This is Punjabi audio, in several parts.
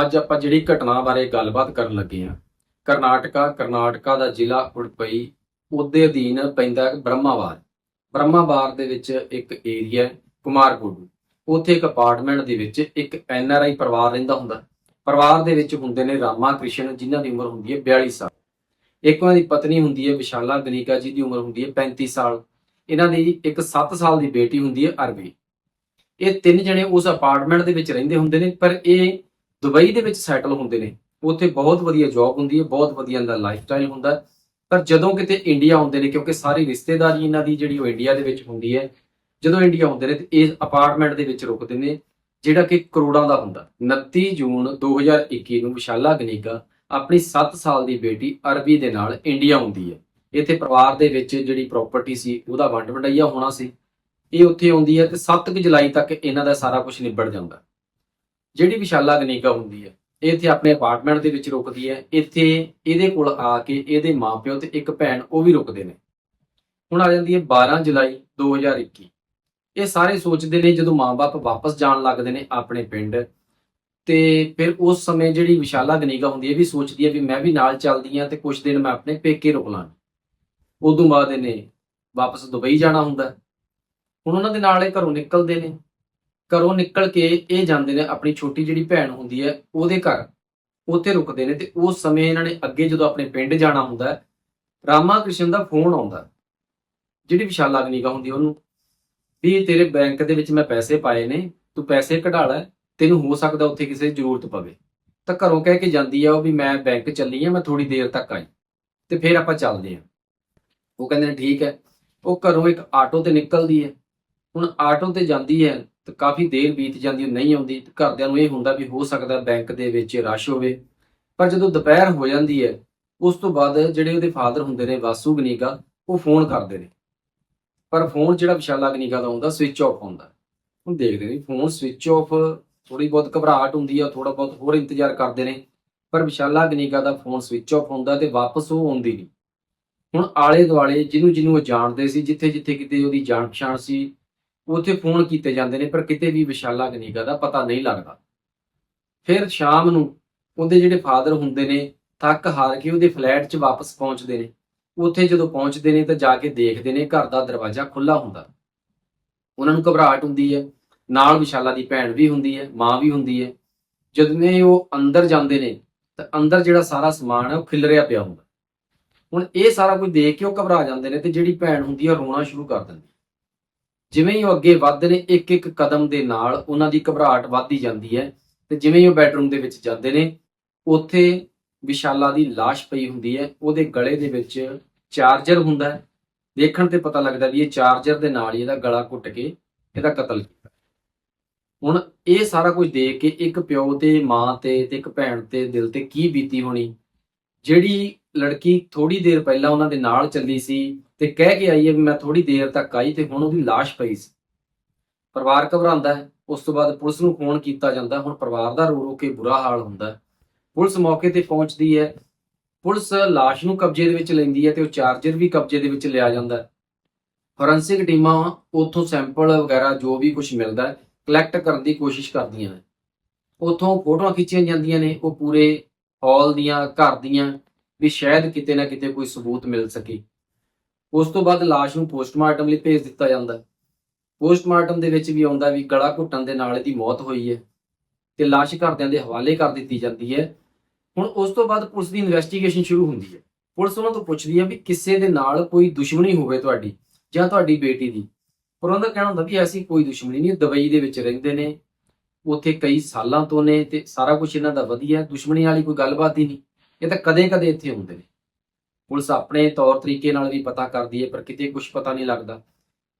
ਅੱਜ ਆਪਾਂ ਜਿਹੜੀ ਘਟਨਾ ਬਾਰੇ ਗੱਲਬਾਤ ਕਰਨ ਲੱਗੇ ਹਾਂ। ਕਰਨਾਟਕਾ ਕਰਨਾਟਕਾ ਦਾ ਜ਼ਿਲ੍ਹਾ ਉਡਪਈ, ਉਹਦੇ ਅਧੀਨ ਪੈਂਦਾ ਬ੍ਰਹਮਾਵਾਰ। ਬ੍ਰਹਮਾਵਾਰ ਦੇ ਵਿੱਚ ਇੱਕ ਏਰੀਆ ਹੈ ਉੱਥੇ ਇੱਕ ਅਪਾਰਟਮੈਂਟ ਦੇ ਵਿੱਚ ਇੱਕ ਐਨਆਰਆਈ ਪਰਿਵਾਰ ਰਹਿੰਦਾ ਹੁੰਦਾ। ਪਰਿਵਾਰ ਦੇ ਵਿੱਚ ਹੁੰਦੇ ਨੇ ਰਾਮਾ ਕ੍ਰਿਸ਼ਨ, ਜਿਨ੍ਹਾਂ ਦੀ ਉਮਰ ਹੁੰਦੀ ਹੈ 42 ਸਾਲ। ਇੱਕ ਉਹਨਾਂ ਦੀ ਪਤਨੀ ਹੁੰਦੀ ਹੈ ਵਿਸ਼ਾਲਾ ਗਨੀਕਾ ਜੀ ਦੀ ਉਮਰ ਹੁੰਦੀ ਹੈ 35 ਸਾਲ। ਇਹਨਾਂ ਦੀ ਇੱਕ 7 ਸਾਲ ਦੀ ਬੇਟੀ ਹੁੰਦੀ ਹੈ ਅਰਵੀ। ਇਹ ਤਿੰਨ ਜਣੇ ਉਸ ਅਪਾਰਟਮੈਂਟ ਦੇ ਵਿੱਚ ਰਹਿੰਦੇ ਹੁੰਦੇ ਨੇ, ਪਰ ਇਹ ਦੁਬਈ ਦੇ ਵਿੱਚ ਸੈਟਲ ਹੁੰਦੇ ਨੇ, ਉੱਥੇ ਬਹੁਤ ਵਧੀਆ ਜੌਬ ਹੁੰਦੀ ਹੈ, ਬਹੁਤ ਵਧੀਆ ਇਹਨਾਂ ਦਾ ਲਾਈਫ ਸਟਾਈਲ ਹੁੰਦਾ ਪਰ ਜਦੋਂ ਕਿਤੇ ਇੰਡੀਆ ਆਉਂਦੇ ਨੇ, ਕਿਉਂਕਿ ਸਾਰੀ ਰਿਸ਼ਤੇਦਾਰੀ ਇਹਨਾਂ ਦੀ ਜਿਹੜੀ ਉਹ ਇੰਡੀਆ ਦੇ ਵਿੱਚ ਹੁੰਦੀ ਹੈ, ਜਦੋਂ ਇੰਡੀਆ ਆਉਂਦੇ ਨੇ ਤੇ ਇਸ ਅਪਾਰਟਮੈਂਟ ਦੇ ਵਿੱਚ ਰੁਕਦੇ ਨੇ, ਜਿਹੜਾ ਕਿ ਕਰੋੜਾਂ ਦਾ ਹੁੰਦਾ। 29 ਜੂਨ 2021 ਨੂੰ ਵਿਸ਼ਾਲਾ ਗਨੀਗਾ ਆਪਣੀ 7 ਸਾਲ ਦੀ ਬੇਟੀ ਅਰਬੀ ਦੇ ਨਾਲ ਇੰਡੀਆ ਆਉਂਦੀ ਹੈ। ਇੱਥੇ ਪਰਿਵਾਰ ਦੇ ਵਿੱਚ ਜਿਹੜੀ ਪ੍ਰਾਪਰਟੀ ਸੀ, ਉਹਦਾ ਵੰਡ ਵੰਡਾਈਆ ਹੋਣਾ ਸੀ। ਇਹ ਉੱਥੇ ਆਉਂਦੀ ਹੈ ਤੇ 7 ਜੁਲਾਈ ਤੱਕ ਇਹਨਾਂ ਦਾ ਸਾਰਾ ਕੁਝ ਨਿਬੜ ਜਾਂਦਾ। ਜਿਹੜੀ ਵਿਸ਼ਾਲਾ ਗਨੀਗਾ ਹੁੰਦੀ ਹੈ, ਇਹ ਇੱਥੇ ਆਪਣੇ ਅਪਾਰਟਮੈਂਟ ਦੇ ਵਿੱਚ ਰੁਕਦੀ ਹੈ, ਇੱਥੇ ਇਹਦੇ ਕੋਲ ਆ ਕੇ ਇਹਦੇ ਮਾਪਿਓ ਤੇ ਇੱਕ ਭੈਣ ਉਹ ਵੀ ਰੁਕਦੇ ਨੇ। ਹੁਣ ਆ ਜਾਂਦੀ ਹੈ 12 ਜੁਲਾਈ 2021 ਇਹ ਸਾਰੇ ਸੋਚਦੇ ਨੇ ਜਦੋਂ ਮਾਪੇ ਵਾਪਸ ਜਾਣ ਲੱਗਦੇ ਨੇ ਆਪਣੇ ਪਿੰਡ, ਤੇ ਫਿਰ ਉਸ ਸਮੇਂ ਜਿਹੜੀ ਵਿਸ਼ਾਲਾ ਗਨੀਗਾ ਹੁੰਦੀ ਹੈ, ਇਹ ਵੀ ਸੋਚਦੀ ਹੈ ਵੀ ਮੈਂ ਵੀ ਨਾਲ ਚੱਲਦੀ ਹਾਂ ਤੇ ਕੁਝ ਦਿਨ ਮੈਂ ਆਪਣੇ ਪੇਕੇ ਰੁਕ ਲਾਂ। ਉਦੋਂ ਬਾਅਦ ਇਹਨੇ ਵਾਪਸ ਦੁਬਈ ਜਾਣਾ ਹੁੰਦਾ। ਹੁਣ ਉਹਨਾਂ ਦੇ ਨਾਲ ਇਹ ਘਰੋਂ ਨਿਕਲਦੇ ਨੇ। ਘਰੋਂ ਨਿਕਲ ਕੇ ਇਹ ਜਾਂਦੇ ਨੇ ਆਪਣੀ ਛੋਟੀ ਜਿਹੜੀ ਭੈਣ ਹੁੰਦੀ ਹੈ ਉਹਦੇ ਘਰ। ਉੱਥੇ ਰੁਕਦੇ ਨੇ ਤੇ ਉਸ ਸਮੇਂ ਇਹਨਾਂ ਨੇ ਅੱਗੇ ਜਦੋਂ ਆਪਣੇ ਪਿੰਡ ਜਾਣਾ ਹੁੰਦਾ ਹੈ, ਰਾਮਾ ਕ੍ਰਿਸ਼ਨ ਦਾ ਫੋਨ ਆਉਂਦਾ ਜਿਹੜੀ ਵਿਸ਼ਾਲਾ ਅਗਨੀਗਾ ਹੁੰਦੀ ਉਹਨੂੰ ਵੀ ਤੇਰੇ ਬੈਂਕ ਦੇ ਵਿੱਚ ਮੈਂ ਪੈਸੇ ਪਾਏ ਨੇ ਤੂੰ ਪੈਸੇ ਕਢਾ ਲੈ ਤੈਨੂੰ ਹੋ ਸਕਦਾ ਉੱਥੇ ਕਿਸੇ ਦੀ ਜ਼ਰੂਰਤ ਪਵੇ। ਤਾਂ ਘਰੋਂ ਕਹਿ ਕੇ ਜਾਂਦੀ ਆ ਉਹ ਵੀ ਮੈਂ ਬੈਂਕ ਚੱਲੀ ਆ ਮੈਂ ਥੋੜੀ ਦੇਰ ਤੱਕ ਆਈ। ਤੇ ਫਿਰ ਆਪਾਂ ਚੱਲਦੇ ਆ। ਉਹ ਕਹਿੰਦੇ ਨੇ ਠੀਕ ਹੈ। ਉਹ ਘਰੋਂ ਇੱਕ ਆਟੋ ਤੇ ਨਿਕਲਦੀ ਹੈ। ਹੁਣ ਆਟੋ ਤੇ ਜਾਂਦੀ ਹੈ ਤੇ ਕਾਫੀ ਦੇਰ ਬੀਤ ਜਾਂਦੀ ਨਹੀਂ ਆਉਂਦੀ ਘਰਦਿਆਂ ਨੂੰ ਇਹ ਹੁੰਦਾ ਵੀ ਹੋ ਸਕਦਾ ਬੈਂਕ ਦੇ ਵਿੱਚ ਰਸ਼ ਹੋਵੇ। ਪਰ ਜਦੋਂ ਦੁਪਹਿਰ ਹੋ ਜਾਂਦੀ ਹੈ, ਉਸ ਤੋਂ ਬਾਅਦ ਜਿਹੜੇ ਉਹਦੇ ਫਾਦਰ ਹੁੰਦੇ ਨੇ, ਵਾਸੂ ਗਨੀਗਾ, ਉਹ ਫੋਨ ਕਰਦੇ ਨੇ। ਪਰ ਫੋਨ ਜਿਹੜਾ ਵਿਸ਼ਾਲਾ ਗਨੀਗਾ ਦਾ ਹੁੰਦਾ ਸਵਿਚ ਆਫ ਹੁੰਦਾ। ਹੁਣ ਦੇਖਦੇ ਨੇ, ਫੋਨ ਸਵਿਚ ਆਫ ਥੋੜੀ ਬਹੁਤ ਘਬਰਾਹਟ ਹੁੰਦੀ ਆ ਥੋੜਾ ਬਹੁਤ ਹੋਰ ਇੰਤਜ਼ਾਰ ਕਰਦੇ ਨੇ। ਪਰ ਵਿਸ਼ਾਲਾ ਗਨੀਗਾ ਦਾ ਫੋਨ ਸਵਿਚ ਆਫ ਹੁੰਦਾ ਤੇ ਵਾਪਸ ਉਹ ਆਉਂਦੀ ਨਹੀਂ। ਹੁਣ ਆਲੇ ਦੁਆਲੇ ਜਿਹਨੂੰ ਜਿਹਨੂੰ ਉਹ ਜਾਣਦੇ ਸੀ ਜਿੱਥੇ ਜਿੱਥੇ ਕਿਤੇ ਉਹਦੀ ਜਾਣ ਪਛਾਣ ਸੀ ਉੱਥੇ ਫੋਨ ਕੀਤੇ ਜਾਂਦੇ ਨੇ, ਪਰ ਕਿਤੇ ਵੀ ਵਿਸ਼ਾਲਾ ਗਨੀਗਾ ਦਾ ਪਤਾ ਨਹੀਂ ਲੱਗਦਾ। ਫਿਰ ਸ਼ਾਮ ਨੂੰ ਉਹਦੇ ਜਿਹੜੇ ਫਾਦਰ ਹੁੰਦੇ ਨੇ, ਥੱਕ ਹਾਰ ਕੇ ਉਹਦੇ ਫਲੈਟ 'ਚ ਵਾਪਸ ਪਹੁੰਚਦੇ ਨੇ। ਉੱਥੇ ਜਦੋਂ ਪਹੁੰਚਦੇ ਨੇ ਤਾਂ ਜਾ ਕੇ ਦੇਖਦੇ ਨੇ ਘਰ ਦਾ ਦਰਵਾਜ਼ਾ ਖੁੱਲਾ ਹੁੰਦਾ। ਉਹਨਾਂ ਨੂੰ ਘਬਰਾਹਟ ਹੁੰਦੀ ਹੈ। ਨਾਲ ਵਿਸ਼ਾਲਾ ਦੀ ਭੈਣ ਵੀ ਹੁੰਦੀ ਹੈ, ਮਾਂ ਵੀ ਹੁੰਦੀ ਹੈ। ਜਦੋਂ ਉਹ ਅੰਦਰ ਜਾਂਦੇ ਨੇ, ਤਾਂ ਅੰਦਰ ਜਿਹੜਾ ਸਾਰਾ ਸਮਾਨ ਹੈ ਉਹ ਖਿਲਰਿਆ ਪਿਆ ਹੁੰਦਾ। ਹੁਣ ਇਹ ਸਾਰਾ ਕੁਝ ਦੇਖ ਕੇ ਉਹ ਘਬਰਾ ਜਾਂਦੇ ਨੇ ਤੇ ਜਿਹੜੀ ਭੈਣ ਹੁੰਦੀ ਹੈ ਉਹ ਰੋਣਾ ਸ਼ੁਰੂ ਕਰ ਦਿੰਦੀ। ਜਿਵੇਂ ਹੀ ਉਹ ਅੱਗੇ ਵੱਧਦੇ ਨੇ ਇੱਕ ਇੱਕ ਕਦਮ ਦੇ ਨਾਲ ਉਹਨਾਂ ਦੀ ਘਬਰਾਹਟ ਵੱਧਦੀ ਜਾਂਦੀ ਹੈ ਤੇ ਜਿਵੇਂ ਹੀ ਉਹ ਬੈਡਰੂਮ ਦੇ ਵਿੱਚ ਜਾਂਦੇ ਨੇ, ਉੱਥੇ ਵਿਸ਼ਾਲਾ ਦੀ ਲਾਸ਼ ਪਈ ਹੁੰਦੀ ਹੈ, ਉਹਦੇ ਗਲੇ ਦੇ ਵਿੱਚ ਚਾਰਜਰ ਹੁੰਦਾ ਹੈ। ਦੇਖਣ ਤੇ ਪਤਾ ਲੱਗਦਾ ਵੀ ਇਹ ਚਾਰਜਰ ਦੇ ਨਾਲ ਹੀ ਇਹਦਾ ਗਲਾ ਘੁੱਟ ਕੇ ਇਹਦਾ ਕਤਲ ਕੀਤਾ। ਹੁਣ ਇਹ ਸਾਰਾ ਕੁਝ ਦੇਖ ਕੇ ਇੱਕ ਪਿਓ ਤੇ ਮਾਂ ਤੇ ਤੇ ਇੱਕ ਭੈਣ ਤੇ ਦਿਲ ਤੇ ਕੀ ਬੀਤੀ ਹੋਣੀ, ਜਿਹੜੀ ਲੜਕੀ ਥੋੜੀ ਦੇਰ ਪਹਿਲਾਂ ਉਹਨਾਂ ਦੇ ਨਾਲ ਚੱਲੀ ਸੀ ਤੇ ਕਹਿ ਕੇ ਆਈ ਹੈ ਵੀ ਮੈਂ ਥੋੜੀ ਦੇਰ ਤੱਕ ਆਈ ਤੇ ਹੁਣ ਉਹਦੀ ਲਾਸ਼ ਪਈ ਸੀ। ਪਰਿਵਾਰ ਘਬਰਾਉਂਦਾ ਹੈ। ਉਸ ਤੋਂ ਬਾਅਦ ਪੁਲਿਸ ਨੂੰ ਫੋਨ ਕੀਤਾ ਜਾਂਦਾ। ਹੁਣ ਪਰਿਵਾਰ ਦਾ ਰੋ ਰੋ ਕੇ ਬੁਰਾ ਹਾਲ ਹੁੰਦਾ ਹੈ। ਪੁਲਿਸ ਮੌਕੇ ਤੇ ਪਹੁੰਚਦੀ ਹੈ। ਪੁਲਿਸ ਲਾਸ਼ ਨੂੰ ਕਬਜ਼ੇ ਦੇ ਵਿੱਚ ਲੈਂਦੀ ਹੈ ਤੇ ਉਹ ਚਾਰਜਰ ਵੀ ਕਬਜ਼ੇ ਦੇ ਵਿੱਚ ਲਿਆ ਜਾਂਦਾ ਹੈ। ਫੋਰੈਂਸਿਕ ਟੀਮਾਂ ਉੱਥੋਂ ਸੈਂਪਲ ਵਗੈਰਾ ਜੋ ਵੀ ਕੁਝ ਮਿਲਦਾ ਕਲੈਕਟ ਕਰਨ ਦੀ ਕੋਸ਼ਿਸ਼ ਕਰਦੀਆਂ ਨੇ। ਉੱਥੋਂ ਫੋਟੋਆਂ ਖਿੱਚੀਆਂ ਜਾਂਦੀਆਂ ਨੇ। ਉਹ ਪੂਰੇ ਹਾਲ ਦੀਆਂ, ਘਰ ਦੀਆਂ ਵੀ ਸ਼ਾਇਦ ਕਿਤੇ ਨਾ ਕਿਤੇ ਕੋਈ ਸਬੂਤ ਮਿਲ ਸਕੇ। ਉਸ ਤੋਂ ਬਾਅਦ ਲਾਸ਼ ਨੂੰ ਪੋਸਟਮਾਰਟਮ ਲਈ ਭੇਜ ਦਿੱਤਾ ਜਾਂਦਾ ਪੋਸਟਮਾਰਟਮ ਦੇ ਵਿੱਚ ਵੀ ਆਉਂਦਾ ਵੀ ਗਲਾ ਘੁੱਟਣ ਦੇ ਨਾਲ ਇਹਦੀ ਮੌਤ ਹੋਈ ਹੈ ਤੇ ਲਾਸ਼ ਘਰਦਿਆਂ ਦੇ ਹਵਾਲੇ ਕਰ ਦਿੱਤੀ ਜਾਂਦੀ ਹੈ। ਹੁਣ ਉਸ ਤੋਂ ਬਾਅਦ ਪੁਲਿਸ ਦੀ ਇਨਵੈਸਟੀਗੇਸ਼ਨ ਸ਼ੁਰੂ ਹੁੰਦੀ ਹੈ। ਪੁਲਿਸ ਉਹਨਾਂ ਤੋਂ ਪੁੱਛਦੀ ਹੈ ਵੀ ਕਿਸੇ ਦੇ ਨਾਲ ਕੋਈ ਦੁਸ਼ਮਣੀ ਹੋਵੇ ਤੁਹਾਡੀ ਜਾਂ ਤੁਹਾਡੀ ਬੇਟੀ ਦੀ। ਪਰ ਉਹਨਾਂ ਦਾ ਕਹਿਣਾ ਹੁੰਦਾ ਵੀ ਐਸੀ ਕੋਈ ਦੁਸ਼ਮਣੀ ਨਹੀਂ ਦੁਬਈ ਦੇ ਵਿੱਚ ਰਹਿੰਦੇ ਨੇ, ਉੱਥੇ ਕਈ ਸਾਲਾਂ ਤੋਂ ਨੇ ਤੇ ਸਾਰਾ ਕੁਝ ਇਹਨਾਂ ਦਾ ਵਧੀਆ ਦੁਸ਼ਮਣੀ ਵਾਲੀ ਕੋਈ ਗੱਲਬਾਤ ਹੀ ਨਹੀਂ। ਇਹ ਤਾਂ ਕਦੇ-ਕਦੇ ਇੱਥੇ ਹੁੰਦੇ ਨੇ। ਪੁਲਿਸ ਆਪਣੇ ਤੌਰ ਤਰੀਕੇ ਨਾਲ ਵੀ ਪਤਾ ਕਰਦੀ ਹੈ, ਪਰ ਕਿਤੇ ਕੁਝ ਪਤਾ ਨਹੀਂ ਲੱਗਦਾ।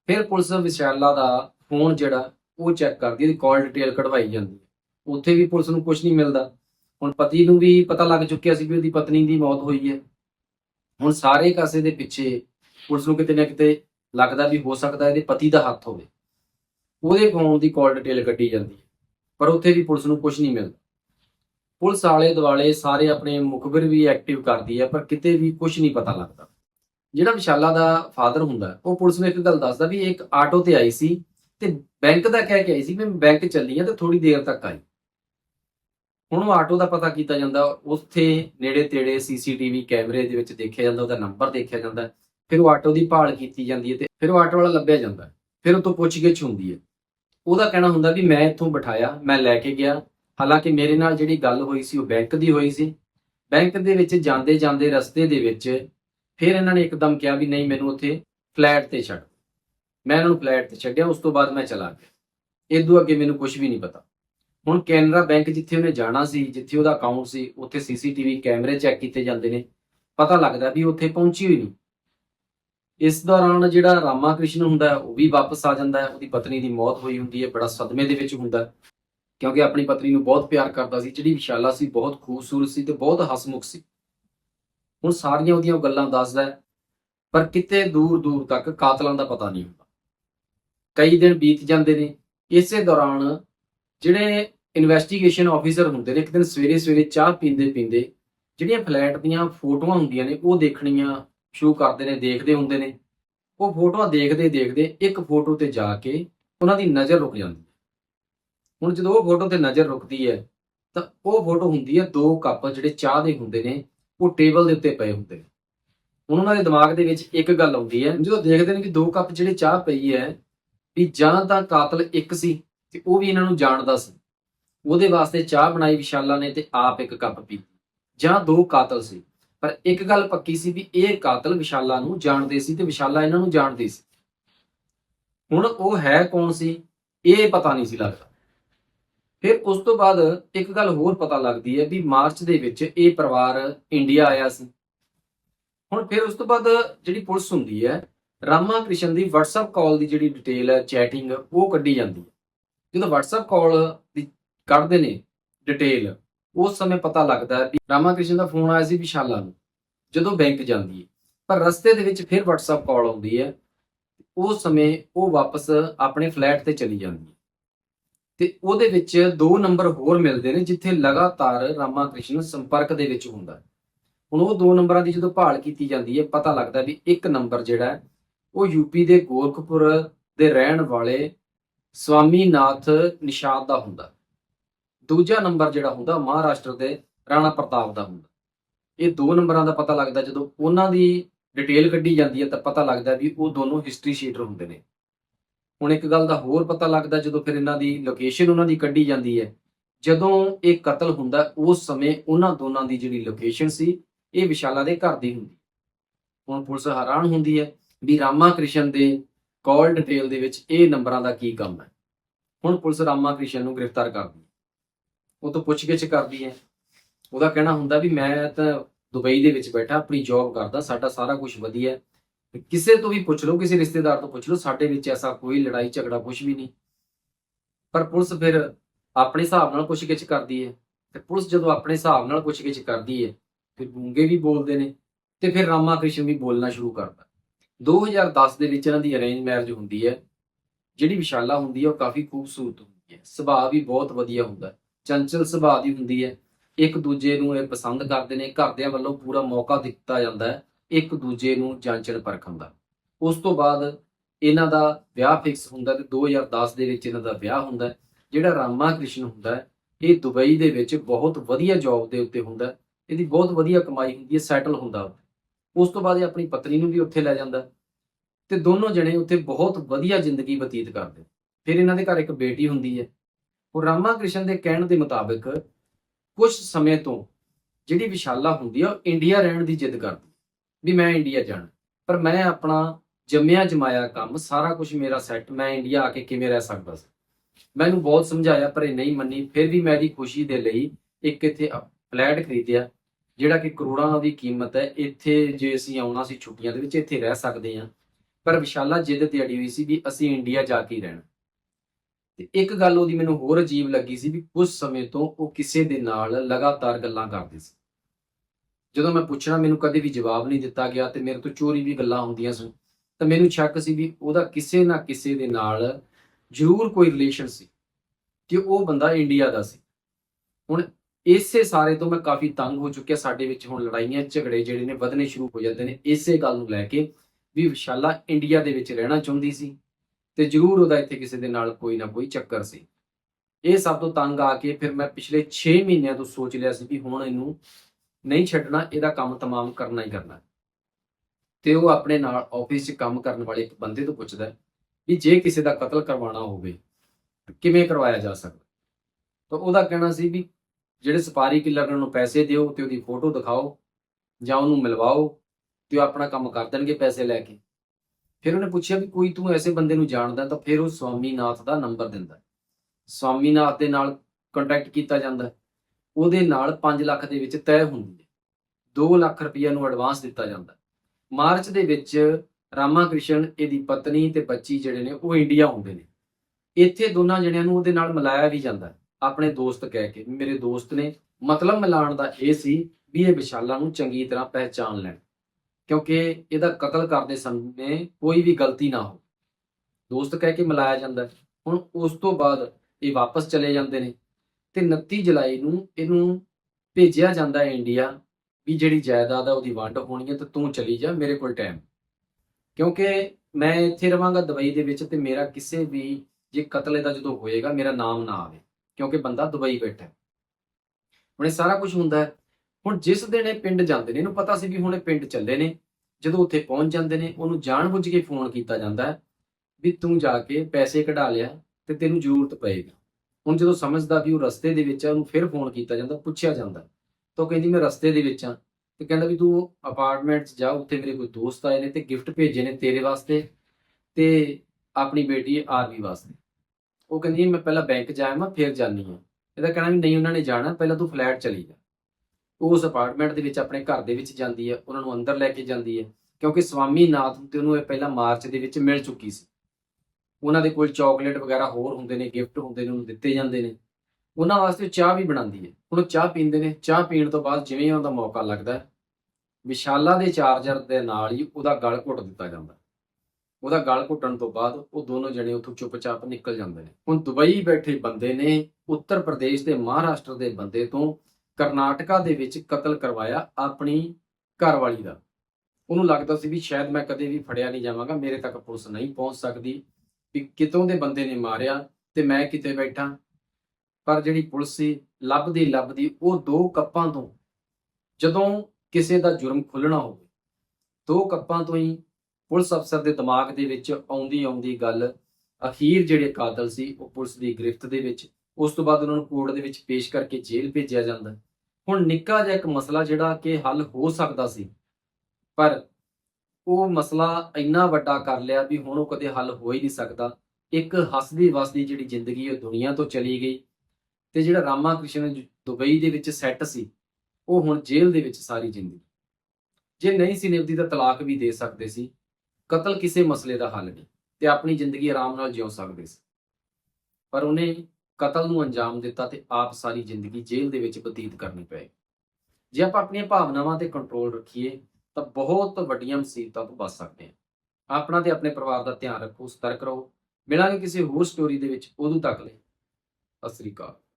ਫਿਰ ਪੁਲਿਸ ਵਿਸ਼ਾਲਾ ਦਾ ਫੋਨ ਜਿਹੜਾ, ਉਹ ਚੈੱਕ ਕਰਦੀ ਹੈ ਦੀ ਕਾਲ ਡਿਟੇਲ ਕਢਵਾਈ ਜਾਂਦੀ ਹੈ। ਉੱਥੇ ਵੀ ਪੁਲਿਸ ਨੂੰ ਕੁਝ ਨਹੀਂ ਮਿਲਦਾ। ਹੁਣ ਪਤੀ ਨੂੰ ਵੀ ਪਤਾ ਲੱਗ ਚੁੱਕਿਆ ਸੀ ਵੀ ਉਹਦੀ ਪਤਨੀ ਦੀ ਮੌਤ ਹੋਈ ਹੈ। ਹੁਣ ਸਾਰੇ ਕਾਸੇ ਦੇ ਪਿੱਛੇ ਪੁਲਿਸ ਨੂੰ ਕਿਤੇ ਨਾ ਕਿਤੇ ਲੱਗਦਾ ਵੀ ਹੋ ਸਕਦਾ ਇਹਦੇ ਪਤੀ ਦਾ ਹੱਥ ਹੋਵੇ। ਉਹਦੇ ਫੋਨ ਦੀ ਕਾਲ ਡਿਟੇਲ ਕੱਢੀ ਜਾਂਦੀ ਹੈ, ਪਰ ਉੱਥੇ ਵੀ ਪੁਲਿਸ ਨੂੰ ਕੁਝ ਨਹੀਂ ਮਿਲਦਾ। ਪੁਲਿਸ ਆਲੇ ਦੁਆਲੇ ਸਾਰੇ ਆਪਣੇ ਮੁਖਬਰ ਵੀ ਐਕਟਿਵ ਕਰਦੀ ਹੈ ਪਰ ਕਿਤੇ ਵੀ ਕੁਝ ਨਹੀਂ ਪਤਾ ਲੱਗਦਾ। ਜਿਹੜਾ ਵਿਸ਼ਾਲਾ ਦਾ ਫਾਦਰ ਹੁੰਦਾ, ਉਹ ਪੁਲਿਸ ਨੂੰ ਇੱਕ ਗੱਲ ਦੱਸਦਾ ਵੀ ਇੱਕ ਆਟੋ ਤੇ ਆਈ ਸੀ ਤੇ ਬੈਂਕ ਦਾ ਕਹਿ ਕੇ ਆਈ ਸੀ ਵੀ ਮੈਂ ਬੈਂਕ ਚੱਲੀ ਆ ਤੇ ਥੋੜੀ ਦੇਰ ਤੱਕ ਆਈ। ਹੁਣ ਉਹ ਆਟੋ ਦਾ ਪਤਾ ਕੀਤਾ ਜਾਂਦਾ, ਉੱਥੇ ਨੇੜੇ ਤੇੜੇ ਸੀਸੀਟੀਵੀ ਕੈਮਰੇ ਦੇ ਵਿੱਚ ਦੇਖਿਆ ਜਾਂਦਾ, ਉਹਦਾ ਨੰਬਰ ਦੇਖਿਆ ਜਾਂਦਾ, ਫਿਰ ਉਹ ਆਟੋ ਦੀ ਭਾਲ ਕੀਤੀ ਜਾਂਦੀ ਹੈ ਤੇ ਫਿਰ ਉਹ ਆਟੋ ਵਾਲਾ ਲੱਭਿਆ ਜਾਂਦਾ, ਫਿਰ ਉਹ ਤੋਂ ਪੁੱਛਗਿੱਛ ਹੁੰਦੀ ਹੈ। ਉਹਦਾ ਕਹਿਣਾ ਹੁੰਦਾ ਵੀ ਮੈਂ ਇੱਥੋਂ ਬਿਠਾਇਆ, ਮੈਂ ਲੈ ਕੇ ਗਿਆ ਹਾਲਾਂਕਿ ਮੇਰੇ ਨਾਲ ਜਿਹੜੀ ਗੱਲ ਹੋਈ ਸੀ, ਉਹ ਬੈਂਕ ਦੀ ਹੋਈ ਸੀ। ਬੈਂਕ ਦੇ ਵਿੱਚ ਜਾਂਦੇ ਜਾਂਦੇ ਰਸਤੇ ਦੇ ਵਿੱਚ ਫਿਰ ਇਹਨਾਂ ਨੇ ਇੱਕਦਮ ਕਿਹਾ ਵੀ ਨਹੀਂ, ਮੈਨੂੰ ਉੱਥੇ ਫਲੈਟ ਤੇ ਛੱਡ ਮੈਂ ਇਹਨਾਂ ਨੂੰ ਫਲੈਟ ਤੇ ਛੱਡਿਆ, ਉਸ ਤੋਂ ਬਾਅਦ ਮੈਂ ਚਲਾ ਗਿਆ। ਇਦੋਂ ਅੱਗੇ ਮੈਨੂੰ ਕੁਝ ਵੀ ਨਹੀਂ ਪਤਾ। ਹੁਣ ਕੈਨਰਾ ਬੈਂਕ ਜਿੱਥੇ ਉਹਨੇ ਜਾਣਾ ਸੀ, ਜਿੱਥੇ ਉਹਦਾ ਅਕਾਊਂਟ ਸੀ, ਉੱਥੇ ਸੀਸੀਟੀਵੀ ਕੈਮਰੇ ਚੈੱਕ ਕੀਤੇ ਜਾਂਦੇ ਨੇ। ਪਤਾ ਲੱਗਦਾ ਵੀ ਉੱਥੇ ਪਹੁੰਚੀ ਹੋਈ ਨਹੀਂ ਇਸ ਦੌਰਾਨ ਜਿਹੜਾ ਰਾਮਾ ਕ੍ਰਿਸ਼ਨ ਹੁੰਦਾ, ਉਹ ਵੀ ਵਾਪਸ ਆ ਜਾਂਦਾ ਹੈ। ਉਹਦੀ ਪਤਨੀ ਦੀ ਮੌਤ ਹੋਈ ਹੁੰਦੀ ਹੈ, ਬੜਾ ਸਦਮੇ ਦੇ ਵਿੱਚ ਹੁੰਦਾ। ਕਿਉਂਕਿ ਆਪਣੀ ਪਤਨੀ ਨੂੰ ਬਹੁਤ ਪਿਆਰ ਕਰਦਾ ਸੀ ਜਿਹੜੀ ਵਿਸ਼ਾਲਾ ਸੀ, ਬਹੁਤ ਖੂਬਸੂਰਤ ਸੀ ਤੇ ਬਹੁਤ ਹਸਮੁਖ ਸੀ। ਹੁਣ ਸਾਰੀਆਂ ਉਹਦੀਆਂ ਉਹ ਗੱਲਾਂ ਦੱਸਦਾ ਪਰ ਕਿਤੇ ਦੂਰ ਦੂਰ ਤੱਕ ਕਾਤਲਾਂ ਦਾ ਪਤਾ ਨਹੀਂ ਹੁੰਦਾ। ਕਈ ਦਿਨ ਬੀਤ ਜਾਂਦੇ ਨੇ, ਇਸੇ ਦੌਰਾਨ ਜਿਹੜੇ ਇਨਵੈਸਟੀਗੇਸ਼ਨ ਆਫੀਸਰ ਹੁੰਦੇ ਨੇ, ਇੱਕ ਦਿਨ ਸਵੇਰੇ ਸਵੇਰੇ ਚਾਹ ਪੀਂਦੇ ਪੀਂਦੇ ਜਿਹੜੀਆਂ ਫਲੈਟ ਦੀਆਂ ਫੋਟੋਆਂ ਹੁੰਦੀਆਂ ਨੇ, ਉਹ ਦੇਖਣੀਆਂ ਸ਼ੁਰੂ ਕਰਦੇ ਨੇ, ਦੇਖਦੇ ਹੁੰਦੇ ਨੇ। ਉਹ ਫੋਟੋਆਂ ਦੇਖਦੇ ਦੇਖਦੇ ਇੱਕ ਫੋਟੋ ਤੇ ਜਾ ਕੇ ਉਹਨਾਂ ਦੀ ਨਜ਼ਰ ਰੁਕ ਜਾਂਦੀ। ਹੁਣ ਜਦੋਂ ਉਹ ਫੋਟੋ ਤੇ ਨਜ਼ਰ ਰੁਕਦੀ ਹੈ, ਤਾਂ ਉਹ ਫੋਟੋ ਹੁੰਦੀ ਹੈ ਦੋ ਕੱਪ ਜਿਹੜੇ ਚਾਹ ਦੇ ਹੁੰਦੇ ਨੇ, ਉਹ ਟੇਬਲ ਦੇ ਉੱਤੇ ਪਏ ਹੁੰਦੇ ਨੇ। ਹੁਣ ਉਹਨਾਂ ਦੇ ਦਿਮਾਗ ਦੇ ਵਿੱਚ ਇੱਕ ਗੱਲ ਆਉਂਦੀ ਹੈ, ਜਦੋਂ ਦੇਖਦੇ ਨੇ ਕਿ ਦੋ ਕੱਪ ਜਿਹੜੇ ਚਾਹ ਪਈ ਹੈ, ਵੀ ਜਾਂ ਤਾਂ ਕਾਤਲ ਇੱਕ ਸੀ ਤੇ ਉਹ ਵੀ ਇਹਨਾਂ ਨੂੰ ਜਾਣਦਾ ਸੀ। ਉਹਦੇ ਵਾਸਤੇ ਚਾਹ ਬਣਾਈ ਵਿਸ਼ਾਲਾ ਨੇ ਤੇ ਆਪ ਇੱਕ ਕੱਪ ਪੀ। ਜਾਂ ਦੋ ਕਾਤਲ ਸੀ। ਪਰ ਇੱਕ ਗੱਲ ਪੱਕੀ ਸੀ ਵੀ ਇਹ ਕਾਤਲ ਵਿਸ਼ਾਲਾ ਨੂੰ ਜਾਣਦੇ ਸੀ ਤੇ ਵਿਸ਼ਾਲਾ ਇਹਨਾਂ ਨੂੰ ਜਾਣਦੀ ਸੀ। ਹੁਣ ਉਹ ਹੈ ਕੌਣ ਸੀ, ਇਹ ਪਤਾ ਨਹੀਂ ਸੀ ਲੱਗਦਾ। ਫਿਰ ਉਸ ਤੋਂ ਬਾਅਦ ਇੱਕ ਗੱਲ ਹੋਰ ਪਤਾ ਲੱਗਦੀ ਹੈ ਵੀ ਮਾਰਚ ਦੇ ਵਿੱਚ ਇਹ ਪਰਿਵਾਰ ਇੰਡੀਆ ਆਇਆ ਸੀ। ਹੁਣ ਫਿਰ ਉਸ ਤੋਂ ਬਾਅਦ ਜਿਹੜੀ ਪੁਲਿਸ ਹੁੰਦੀ ਹੈ ਰਾਮਾ ਕ੍ਰਿਸ਼ਨ ਦੀ WhatsApp ਕਾਲ ਦੀ ਜਿਹੜੀ ਡਿਟੇਲ ਹੈ ਚੈਟਿੰਗ ਉਹ ਕੱਢੀ ਜਾਂਦੀ ਹੈ। ਜਦੋਂ WhatsApp ਕਾਲ ਦੀ ਕੱਢਦੇ ਨੇ ਡਿਟੇਲ ਉਸ ਸਮੇਂ ਪਤਾ ਲੱਗਦਾ ਹੈ ਵੀ ਰਾਮਾ ਕ੍ਰਿਸ਼ਨ ਦਾ ਫੋਨ ਆਇਆ ਸੀ ਵਿਸ਼ਾਲਾ ਨੂੰ, ਜਦੋਂ ਬੈਂਕ ਜਾਂਦੀ ਹੈ। ਪਰ ਰਸਤੇ ਦੇ ਵਿੱਚ ਫਿਰ WhatsApp ਕਾਲ ਆਉਂਦੀ ਹੈ, ਉਸ ਸਮੇਂ ਉਹ ਵਾਪਸ ਆਪਣੇ ਫਲੈਟ ਤੇ ਚਲੀ ਜਾਂਦੀ ਹੈ। ਤੇ ਉਹਦੇ ਵਿੱਚ ਦੋ ਨੰਬਰ ਹੋਰ ਮਿਲਦੇ ਨੇ, ਜਿੱਥੇ ਲਗਾਤਾਰ ਰਾਮਾ ਕ੍ਰਿਸ਼ਨ ਸੰਪਰਕ ਦੇ ਵਿੱਚ ਹੁੰਦਾ ਹੁਣ ਉਹ ਦੋ ਨੰਬਰਾਂ ਦੀ ਜਦੋਂ ਭਾਲ ਕੀਤੀ ਜਾਂਦੀ ਹੈ, ਪਤਾ ਲੱਗਦਾ ਵੀ ਇੱਕ ਨੰਬਰ ਜਿਹੜਾ ਹੈ, ਉਹ ਯੂਪੀ ਦੇ ਗੋਰਖਪੁਰ ਦੇ ਰਹਿਣ ਵਾਲੇ ਸਵਾਮੀਨਾਥ ਨਿਸ਼ਾਦ ਦਾ ਹੁੰਦਾ ਦੂਜਾ ਨੰਬਰ ਜਿਹੜਾ ਹੁੰਦਾ ਮਹਾਰਾਸ਼ਟਰ ਦੇ ਰਾਣਾ ਪ੍ਰਤਾਪ ਦਾ ਹੁੰਦਾ ਇਹ ਦੋ ਨੰਬਰਾਂ ਦਾ ਪਤਾ ਲੱਗਦਾ, ਜਦੋਂ ਉਹਨਾਂ ਦੀ ਡਿਟੇਲ ਕੱਢੀ ਜਾਂਦੀ ਹੈ, ਤਾਂ ਪਤਾ ਲੱਗਦਾ ਵੀ ਉਹ ਦੋਨੋਂ ਹਿਸਟਰੀ ਸ਼ੀਟਰ ਹੁੰਦੇ ਨੇ। ਹੁਣ ਇੱਕ ਗੱਲ ਦਾ ਹੋਰ ਪਤਾ ਲੱਗਦਾ ਜਦੋਂ ਫਿਰ ਇਹਨਾਂ ਦੀ ਲੋਕੇਸ਼ਨ ਉਹਨਾਂ ਦੀ ਕੱਢੀ ਜਾਂਦੀ ਹੈ। ਜਦੋਂ ਇਹ ਕਤਲ ਹੁੰਦਾ, ਉਸ ਸਮੇਂ ਉਹਨਾਂ ਦੋਨਾਂ ਦੀ ਜਿਹੜੀ ਲੋਕੇਸ਼ਨ ਸੀ, ਇਹ ਵਿਸ਼ਾਲਾ ਦੇ ਘਰ ਦੀ ਹੁੰਦੀ। ਹੁਣ ਪੁਲਿਸ ਹੈਰਾਨ ਹੁੰਦੀ ਹੈ ਵੀ ਰਾਮਾ ਕ੍ਰਿਸ਼ਨ ਦੇ ਕਾਲ ਡਿਟੇਲ ਦੇ ਵਿੱਚ ਇਹ ਨੰਬਰਾਂ ਦਾ ਕੀ ਕੰਮ ਹੈ। ਹੁਣ ਪੁਲਿਸ ਰਾਮਾ ਕ੍ਰਿਸ਼ਨ ਨੂੰ ਗ੍ਰਿਫਤਾਰ ਕਰਦੀ ਹੈ। ਉਹ ਤੋਂ ਪੁੱਛਗਿੱਛ ਕਰਦੀ ਹੈ। ਉਹਦਾ ਕਹਿਣਾ ਹੁੰਦਾ ਵੀ ਮੈਂ ਤਾਂ ਦੁਬਈ ਦੇ ਵਿੱਚ ਬੈਠਾ, ਆਪਣੀ ਜੌਬ ਕਰਦਾ, ਸਾਡਾ ਸਾਰਾ ਕੁਝ ਵਧੀਆ। ਕਿਸੇ ਤੋਂ ਵੀ ਪੁੱਛ ਲਓ, ਕਿਸੇ ਰਿਸ਼ਤੇਦਾਰ ਤੋਂ ਪੁੱਛ ਲਓ, ਸਾਡੇ ਵਿੱਚ ਐਸਾ ਕੋਈ ਲੜਾਈ ਝਗੜਾ ਕੁਝ ਵੀ ਨਹੀਂ। ਪਰ ਪੁਲਿਸ ਫਿਰ ਆਪਣੇ ਹਿਸਾਬ ਨਾਲ ਪੁੱਛਗਿੱਛ ਕਰਦੀ ਹੈ ਤੇ ਪੁਲਿਸ ਜਦੋਂ ਆਪਣੇ ਹਿਸਾਬ ਨਾਲ ਪੁੱਛਗਿੱਛ ਕਰਦੀ ਹੈ, ਫਿਰ ਗੂੰਗੇ ਵੀ ਬੋਲਦੇ ਨੇ ਤੇ ਫਿਰ ਰਾਮਾ ਕ੍ਰਿਸ਼ਨ ਵੀ ਬੋਲਣਾ ਸ਼ੁਰੂ ਕਰਦਾ। 2010 ਦੇ ਵਿੱਚ ਇਹਨਾਂ ਦੀ ਅਰੇਂਜ ਮੈਰਿਜ ਹੁੰਦੀ ਹੈ, ਜਿਹੜੀ ਵਿਸ਼ਾਲਾ ਹੁੰਦੀ ਹੈ ਉਹ ਕਾਫੀ ਖੂਬਸੂਰਤ ਹੁੰਦੀ ਹੈ। ਸੁਭਾਅ ਵੀ ਬਹੁਤ ਵਧੀਆ ਹੁੰਦਾ ਹੈ। ਚੰਚਲ ਸੁਭਾਅ ਦੀ ਹੁੰਦੀ ਹੈ। ਇੱਕ ਦੂਜੇ ਨੂੰ ਇਹ ਪਸੰਦ ਕਰਦੇ ਨੇ, ਘਰਦਿਆਂ ਵੱਲੋਂ ਪੂਰਾ ਮੌਕਾ ਦਿੱਤਾ ਜਾਂਦਾ ਹੈ। ਇੱਕ ਦੂਜੇ ਨੂੰ ਜਾਂਚਣ ਪਰਖਣ ਦਾ ਉਸ ਤੋਂ ਬਾਅਦ ਇਹਨਾਂ ਦਾ ਵਿਆਹ ਫਿਕਸ ਹੁੰਦਾ ਤੇ 2010 ਦੇ ਵਿੱਚ ਇਹਨਾਂ ਦਾ ਵਿਆਹ ਹੁੰਦਾ। ਜਿਹੜਾ ਰਾਮਾ ਕ੍ਰਿਸ਼ਨ ਹੁੰਦਾ, ਇਹ ਦੁਬਈ ਦੇ ਵਿੱਚ ਬਹੁਤ ਵਧੀਆ ਜੌਬ ਦੇ ਉੱਤੇ ਹੁੰਦਾ। ਇਹਦੀ ਬਹੁਤ ਵਧੀਆ ਕਮਾਈ ਹੁੰਦੀ ਹੈ ਸੈਟਲ ਹੁੰਦਾ ਉਸ ਤੋਂ ਬਾਅਦ ਇਹ ਆਪਣੀ ਪਤਨੀ ਨੂੰ ਵੀ ਉੱਥੇ ਲੈ ਜਾਂਦਾ। ਹੈ ਤੇ ਦੋਨੋਂ ਜਣੇ ਉੱਥੇ ਬਹੁਤ ਵਧੀਆ ਜ਼ਿੰਦਗੀ ਬਤੀਤ ਕਰਦੇ। ਫਿਰ ਇਹਨਾਂ ਦੇ ਘਰ ਇੱਕ ਬੇਟੀ ਹੁੰਦੀ ਹੈ। ਉਹ ਰਾਮਾ ਕ੍ਰਿਸ਼ਨ ਦੇ ਕਹਿਣ ਦੇ ਮੁਤਾਬਕ ਕੁਝ ਸਮੇਂ ਤੋਂ ਜਿਹੜੀ ਵਿਸ਼ਾਲਾ ਹੁੰਦੀ ਹੈ ਉਹ ਇੰਡੀਆ ਰਹਿਣ ਦੀ ਜਿੱਦ ਕਰਦੀ। ਵੀ ਮੈਂ ਇੰਡੀਆ ਜਾਣਾ। ਪਰ ਮੈਂ ਆਪਣਾ ਜੰਮਿਆ ਜਮਾਇਆ ਕੰਮ, ਸਾਰਾ ਕੁਝ ਮੇਰਾ ਸੈੱਟ ਮੈਂ ਇੰਡੀਆ ਆ ਕੇ ਕਿਵੇਂ ਰਹਿ ਸਕਦਾ ਸੀ? ਮੈਨੂੰ ਬਹੁਤ ਸਮਝਾਇਆ, ਪਰ ਇਹ ਨਹੀਂ ਮੰਨੀ। ਫਿਰ ਵੀ ਮੈਂ ਇਹਦੀ ਖੁਸ਼ੀ ਦੇ ਲਈ ਇੱਕ ਇੱਥੇ ਫਲੈਟ ਖਰੀਦਿਆ, ਜਿਹੜਾ ਕਿ ਕਰੋੜਾਂ ਦੀ ਕੀਮਤ ਹੈ। ਇੱਥੇ ਜੇ ਅਸੀਂ ਆਉਣਾ ਸੀ ਛੁੱਟੀਆਂ ਦੇ ਵਿੱਚ, ਇੱਥੇ ਰਹਿ ਸਕਦੇ ਹਾਂ। ਪਰ ਵਿਸ਼ਾਲਾ ਜਿੱਦ ਤੇ ਅੜੀ ਹੋਈ ਸੀ ਵੀ ਅਸੀਂ ਇੰਡੀਆ ਜਾ ਕੇ ਰਹਿਣਾ। ਤੇ ਇੱਕ ਗੱਲ ਉਹਦੀ ਮੈਨੂੰ ਹੋਰ ਅਜੀਬ ਲੱਗੀ ਸੀ ਵੀ ਕੁਝ ਸਮੇਂ ਤੋਂ ਉਹ ਕਿਸੇ ਦੇ ਨਾਲ ਲਗਾਤਾਰ ਗੱਲਾਂ ਕਰਦੀ ਸੀ। ਜਦੋਂ ਮੈਂ ਪੁੱਛਣਾ ਮੈਨੂੰ ਕਦੇ ਵੀ ਜਵਾਬ ਨਹੀਂ ਦਿੱਤਾ ਗਿਆ ਤੇ ਮੇਰੇ ਤੋਂ ਚੋਰੀ ਵੀ ਗੱਲਾਂ ਹੁੰਦੀਆਂ ਸਨ। ਤਾਂ ਮੈਨੂੰ ਸ਼ੱਕ ਸੀ ਵੀ ਉਹਦਾ ਕਿਸੇ ਨਾ ਕਿਸੇ ਦੇ ਨਾਲ ਜ਼ਰੂਰ ਕੋਈ ਰਿਲੇਸ਼ਨ ਸੀ ਕਿ ਉਹ ਬੰਦਾ ਇੰਡੀਆ ਦਾ ਸੀ। ਹੁਣ ਇਸੇ ਸਾਰੇ ਤੋਂ ਮੈਂ ਕਾਫੀ ਤੰਗ ਹੋ ਚੁੱਕਿਆ। ਸਾਡੇ ਵਿੱਚ ਹੁਣ ਲੜਾਈਆਂ, ਝਗੜੇ ਜਿਹੜੇ ਨੇ ਵਧਣੇ ਸ਼ੁਰੂ ਹੋ ਜਾਂਦੇ ਨੇ। ਇਸੇ ਗੱਲ ਨੂੰ ਲੈ ਕੇ ਵੀ ਵਿਸ਼ਾਲਾ ਇੰਡੀਆ ਦੇ ਵਿੱਚ ਰਹਿਣਾ ਚਾਹੁੰਦੀ ਸੀ ਤੇ ਜ਼ਰੂਰ ਉਹਦਾ ਇੱਥੇ ਕਿਸੇ ਦੇ ਨਾਲ ਕੋਈ ਨਾ ਕੋਈ ਚੱਕਰ ਸੀ। ਇਹ ਸਭ ਤੋਂ ਤੰਗ ਆ ਕੇ ਫਿਰ ਮੈਂ ਪਿਛਲੇ 6 ਮਹੀਨਿਆਂ ਤੋਂ ਸੋਚ ਲਿਆ ਸੀ ਵੀ ਹੁਣ ਇਹਨੂੰ ਨਹੀਂ ਛੱਡਣਾ, ਇਹਦਾ ਕੰਮ ਤਮਾਮ ਕਰਨਾ ਹੀ ਕਰਨਾ। ਤੇ ਉਹ ਆਪਣੇ ਨਾਲ ਆਫਿਸ 'ਚ ਕੰਮ ਕਰਨ ਵਾਲੇ ਇੱਕ ਬੰਦੇ ਤੋਂ ਪੁੱਛਦਾ ਵੀ ਜੇ ਕਿਸੇ ਦਾ ਕਤਲ ਕਰਵਾਉਣਾ ਹੋਵੇ, ਕਿਵੇਂ ਕਰਵਾਇਆ ਜਾ ਸਕਦਾ ਤਾਂ ਉਹਦਾ ਕਹਿਣਾ ਸੀ ਵੀ ਜਿਹੜੇ ਸਪਾਰੀ ਕਿਲਰ ਨੂੰ ਪੈਸੇ ਦਿਓ ਤੇ ਉਹਦੀ ਫੋਟੋ ਦਿਖਾਓ ਜਾਂ ਉਹਨੂੰ ਮਿਲਵਾਓ ਤੇ ਉਹ ਆਪਣਾ ਕੰਮ ਕਰ ਦੇਣਗੇ ਪੈਸੇ ਲੈ ਕੇ। ਫਿਰ ਉਹਨੇ ਪੁੱਛਿਆ ਵੀ ਕੋਈ ਤੂੰ ਐਸੇ ਬੰਦੇ ਨੂੰ ਜਾਣਦਾ ਤਾਂ ਫਿਰ ਉਹ ਸਵਾਮੀਨਾਥ ਦਾ ਨੰਬਰ ਦਿੰਦਾ ਸਵਾਮੀਨਾਥ ਦੇ ਨਾਲ ਕੰਟੈਕਟ ਕੀਤਾ ਜਾਂਦਾ ਉਹਦੇ ਨਾਲ 5 ਲੱਖ ਦੇ ਵਿੱਚ ਤੈਅ ਹੁੰਦੀ ਹੈ। 2 ਲੱਖ ਰੁਪਈਆ ਨੂੰ ਐਡਵਾਂਸ ਦਿੱਤਾ ਜਾਂਦਾ ਮਾਰਚ ਦੇ ਵਿੱਚ ਰਾਮਾ ਕ੍ਰਿਸ਼ਨ ਇਹਦੀ ਪਤਨੀ ਤੇ ਬੱਚੀ ਜਿਹੜੇ ਨੇ, ਉਹ ਇੰਡੀਆ ਹੁੰਦੇ ਨੇ। ਇੱਥੇ ਦੋਨਾਂ ਜਣਿਆਂ ਨੂੰ ਉਹਦੇ ਨਾਲ ਮਿਲਾਇਆ ਵੀ ਜਾਂਦਾ ਆਪਣੇ ਦੋਸਤ ਕਹਿ ਕੇ, ਮੇਰੇ ਦੋਸਤ ਨੇ, ਮਤਲਬ ਮਿਲਾਉਣ ਦਾ ਇਹ ਸੀ ਵੀ ਇਹ ਵਿਸ਼ਾਲਾ ਨੂੰ ਚੰਗੀ ਤਰ੍ਹਾਂ ਪਹਿਚਾਨ ਲੈਣ। ਕਿਉਂਕਿ ਇਹਦਾ ਕਤਲ ਕਰਦੇ ਸਮੇਂ ਕੋਈ ਵੀ ਗਲਤੀ ਨਾ ਹੋ ਦੋਸਤ ਕਹਿ ਕੇ ਮਿਲਾਇਆ ਜਾਂਦਾ ਹੁਣ ਉਸ ਤੋਂ ਬਾਅਦ ਇਹ ਵਾਪਸ ਚਲੇ ਜਾਂਦੇ ਨੇ। ਤੇ 29 ਜੁਲਾਈ ਨੂੰ ਇਹਨੂੰ ਭੇਜਿਆ ਜਾਂਦਾ ਹੈ ਇੰਡੀਆ ਵੀ ਜਿਹੜੀ ਜਾਇਦਾਦ ਆ ਉਹਦੀ ਵੰਡ ਹੋਣੀ ਹੈ ਤੇ ਤੂੰ ਚਲੀ ਜਾ, ਮੇਰੇ ਕੋਲ ਟਾਈਮ ਕਿਉਂਕਿ ਮੈਂ ਇੱਥੇ ਰਵਾਂਗਾ ਦੁਬਈ ਦੇ ਵਿੱਚ ਤੇ ਮੇਰਾ ਕਿਸੇ ਵੀ, ਜੇ ਕਤਲ ਇਹਦਾ ਜਦੋਂ ਹੋਏਗਾ ਮੇਰਾ ਨਾਮ ਨਾ ਆਵੇ, ਕਿਉਂਕਿ ਬੰਦਾ ਦੁਬਈ ਬੈਠਾ ਹੈ। ਹੁਣ ਇਹ ਸਾਰਾ ਕੁਝ ਹੁੰਦਾ ਹੈ। ਹੁਣ ਜਿਸ ਦਿਨ ਇਹ ਪਿੰਡ ਜਾਂਦੇ ਨੇ, ਇਹਨੂੰ ਪਤਾ ਸੀ ਵੀ ਹੁਣ ਇਹ ਪਿੰਡ ਚੱਲੇ ਨੇ, ਜਦੋਂ ਉੱਥੇ ਪਹੁੰਚ ਜਾਂਦੇ ਨੇ, ਉਹਨੂੰ ਜਾਣਬੁੱਝ ਕੇ ਫੋਨ ਕੀਤਾ ਜਾਂਦਾ ਵੀ ਤੂੰ ਜਾ ਕੇ ਪੈਸੇ ਕਢਾ ਲਿਆ ਤੇ ਤੈਨੂੰ ਜ਼ਰੂਰਤ ਪਏਗਾ। ਹੁਣ ਜਦੋਂ ਸਮਝਦਾ ਵੀ ਉਹ ਰਸਤੇ ਦੇ ਵਿੱਚ ਆ, ਉਹਨੂੰ ਫਿਰ ਫੋਨ ਕੀਤਾ ਜਾਂਦਾ, ਪੁੱਛਿਆ ਜਾਂਦਾ। ਤਾਂ ਉਹ ਕਹਿੰਦੀ, ਮੈਂ ਰਸਤੇ ਦੇ ਵਿੱਚ ਆ। ਤੇ ਕਹਿੰਦਾ ਵੀ, ਤੂੰ ਅਪਾਰਟਮੈਂਟ 'ਚ ਜਾ, ਉੱਥੇ ਮੇਰੇ ਕੋਈ ਦੋਸਤ ਆਏ ਨੇ ਤੇ ਗਿਫਟ ਭੇਜੇ ਨੇ ਤੇਰੇ ਵਾਸਤੇ ਤੇ ਆਪਣੀ ਬੇਟੀ ਆਰਵੀ ਵਾਸਤੇ। ਉਹ ਕਹਿੰਦੀ, ਮੈਂ ਪਹਿਲਾਂ ਬੈਂਕ ਜਾਇਆ ਮੈਂ ਫਿਰ ਜਾਨੀ ਆ ਇਹਦਾ ਕਹਿਣਾ ਵੀ, ਨਹੀਂ, ਉਹਨਾਂ ਨੇ ਜਾਣਾ, ਪਹਿਲਾਂ ਤੂੰ ਫਲੈਟ ਚਲੀ ਜਾ। ਉਹ ਉਸ ਅਪਾਰਟਮੈਂਟ ਦੇ ਵਿੱਚ ਆਪਣੇ ਘਰ ਦੇ ਵਿੱਚ ਜਾਂਦੀ ਹੈ, ਉਹਨਾਂ ਨੂੰ ਅੰਦਰ ਲੈ ਕੇ ਜਾਂਦੀ ਹੈ, ਕਿਉਂਕਿ ਸਵਾਮੀ ਨਾਥ ਤੇ ਉਹਨੂੰ ਇਹ ਪਹਿਲਾਂ ਮਾਰਚ ਦੇ ਵਿੱਚ ਮਿਲ ਚੁੱਕੀ ਸੀ। ਉਹਨਾਂ ਦੇ ਕੋਲ ਚਾਕਲੇਟ ਵਗੈਰਾ ਹੋਰ ਹੁੰਦੇ ਨੇ ਗਿਫਟ ਹੁੰਦੇ ਨੇ ਉਹਨੂੰ ਦਿੱਤੇ ਜਾਂਦੇ ਨੇ। ਉਹਨਾਂ ਵਾਸਤੇ ਚਾਹ ਵੀ ਬਣਾਉਂਦੀ ਹੈ। ਹੁਣ ਉਹ ਚਾਹ ਪੀਂਦੇ ਨੇ। ਚਾਹ ਪੀਣ ਤੋਂ ਬਾਅਦ ਜਿਵੇਂ ਉਹਦਾ ਮੌਕਾ ਲੱਗਦਾ ਹੈ, ਵਿਸ਼ਾਲਾ ਦੇ ਚਾਰਜਰ ਦੇ ਨਾਲ ਹੀ ਉਹਦਾ ਗਲ ਘੁੱਟ ਦਿੱਤਾ ਜਾਂਦਾ ਉਹਦਾ ਗਲ ਘੁੱਟਣ ਤੋਂ ਬਾਅਦ ਉਹ ਦੋਨੋਂ ਜਣੇ ਉੱਥੋਂ ਚੁੱਪਚਾਪ ਨਿਕਲ ਜਾਂਦੇ ਨੇ। ਹੁਣ ਦੁਬਈ ਬੈਠੇ ਬੰਦੇ ਨੇ ਉੱਤਰ ਪ੍ਰਦੇਸ਼ ਦੇ ਮਹਾਰਾਸ਼ਟਰ ਦੇ ਬੰਦੇ ਤੋਂ ਕਰਨਾਟਕਾ ਦੇ ਵਿੱਚ ਕਤਲ ਕਰਵਾਇਆ ਆਪਣੀ ਘਰਵਾਲੀ ਦਾ। ਉਹਨੂੰ ਲੱਗਦਾ ਸੀ ਵੀ ਸ਼ਾਇਦ ਮੈਂ ਕਦੇ ਵੀ ਫੜਿਆ ਨਹੀਂ ਜਾਵਾਂਗਾ ਮੇਰੇ ਤੱਕ ਪੁਲਿਸ ਨਹੀਂ ਪਹੁੰਚ ਸਕਦੀ। ਵੀ ਕਿਤੋਂ ਦੇ ਬੰਦੇ ਨੇ ਮਾਰਿਆ ਤੇ ਮੈਂ ਕਿਤੇ ਬੈਠਾ। ਪਰ ਜਿਹੜੀ ਪੁਲਿਸ ਸੀ, ਲੱਭਦੀ ਲੱਭਦੀ ਉਹ ਦੋ ਕੱਪਾਂ ਤੋਂ ਜਦੋਂ ਕਿਸੇ ਦਾ ਜੁਰਮ ਖੁੱਲਣਾ ਹੋਵੇ, ਦੋ ਕੱਪਾਂ ਤੋਂ ਹੀ ਪੁਲਿਸ ਅਫਸਰ ਦੇ ਦਿਮਾਗ ਦੇ ਵਿੱਚ ਆਉਂਦੀ ਆਉਂਦੀ ਗੱਲ, ਅਖੀਰ ਜਿਹੜੇ ਕਾਤਲ ਸੀ ਉਹ ਪੁਲਿਸ ਦੀ ਗ੍ਰਿਫਤ ਦੇ ਵਿੱਚ, ਉਸ ਤੋਂ ਬਾਅਦ ਉਹਨਾਂ ਨੂੰ ਕੋਰਟ ਦੇ ਵਿੱਚ ਪੇਸ਼ ਕਰਕੇ ਜੇਲ੍ਹ ਭੇਜਿਆ ਜਾਂਦਾ। ਹੁਣ ਨਿੱਕਾ ਜਿਹਾ ਇੱਕ ਮਸਲਾ ਜਿਹੜਾ ਕਿ ਹੱਲ ਹੋ ਸਕਦਾ ਸੀ, ਪਰ ਉਹ ਮਸਲਾ ਇੰਨਾ ਵੱਡਾ ਕਰ ਲਿਆ ਵੀ ਹੁਣ ਉਹ ਕਦੇ ਹੱਲ ਹੋ ਹੀ ਨਹੀਂ ਸਕਦਾ। ਇੱਕ ਹੱਸਦੀ ਵਸਦੀ ਜਿਹੜੀ ਜ਼ਿੰਦਗੀ ਉਹ ਦੁਨੀਆ ਤੋਂ ਚਲੀ ਗਈ ਤੇ ਜਿਹੜਾ ਰਾਮਾ ਕ੍ਰਿਸ਼ਨ ਦੁਬਈ ਦੇ ਵਿੱਚ ਸੈੱਟ ਸੀ, ਉਹ ਹੁਣ ਜੇਲ੍ਹ ਦੇ ਵਿੱਚ ਸਾਰੀ ਜ਼ਿੰਦਗੀ। ਜੇ ਨਹੀਂ ਸੀ ਨਿਭਦੀ ਤਾਂ ਤਲਾਕ ਵੀ ਦੇ ਸਕਦੇ ਸੀ। ਕਤਲ ਕਿਸੇ ਮਸਲੇ ਦਾ ਹੱਲ ਨਹੀਂ ਤੇ ਆਪਣੀ ਜ਼ਿੰਦਗੀ ਆਰਾਮ ਨਾਲ ਜਿਉ ਸਕਦੇ ਸੀ। ਪਰ ਉਹਨੇ ਕਤਲ ਨੂੰ ਅੰਜਾਮ ਦਿੱਤਾ ਤੇ ਆਪ ਸਾਰੀ ਜ਼ਿੰਦਗੀ ਜੇਲ੍ਹ ਦੇ ਵਿੱਚ ਬਤੀਤ ਕਰਨੀ ਪਈ। ਜੇ ਆਪਾਂ ਆਪਣੀਆਂ ਭਾਵਨਾਵਾਂ ਤੇ ਕੰਟਰੋਲ ਰੱਖੀਏ ਤਾਂ ਬਹੁਤ ਵੱਡੀਆਂ ਮੁਸੀਬਤਾਂ ਤੋਂ ਬਚ ਸਕਦੇ ਹਾਂ। ਆਪਣਾ ਤੇ ਆਪਣੇ ਪਰਿਵਾਰ ਦਾ ਧਿਆਨ ਰੱਖੋ, ਸਤਰਕ ਰਹੋ। ਮਿਲਾਂਗੇ ਕਿਸੇ ਹੋਰ ਸਟੋਰੀ ਦੇ ਵਿੱਚ, ਉਦੋਂ ਤੱਕ ਲਈ। ਸਤਿ ਸ੍ਰੀ ਅਕਾਲ।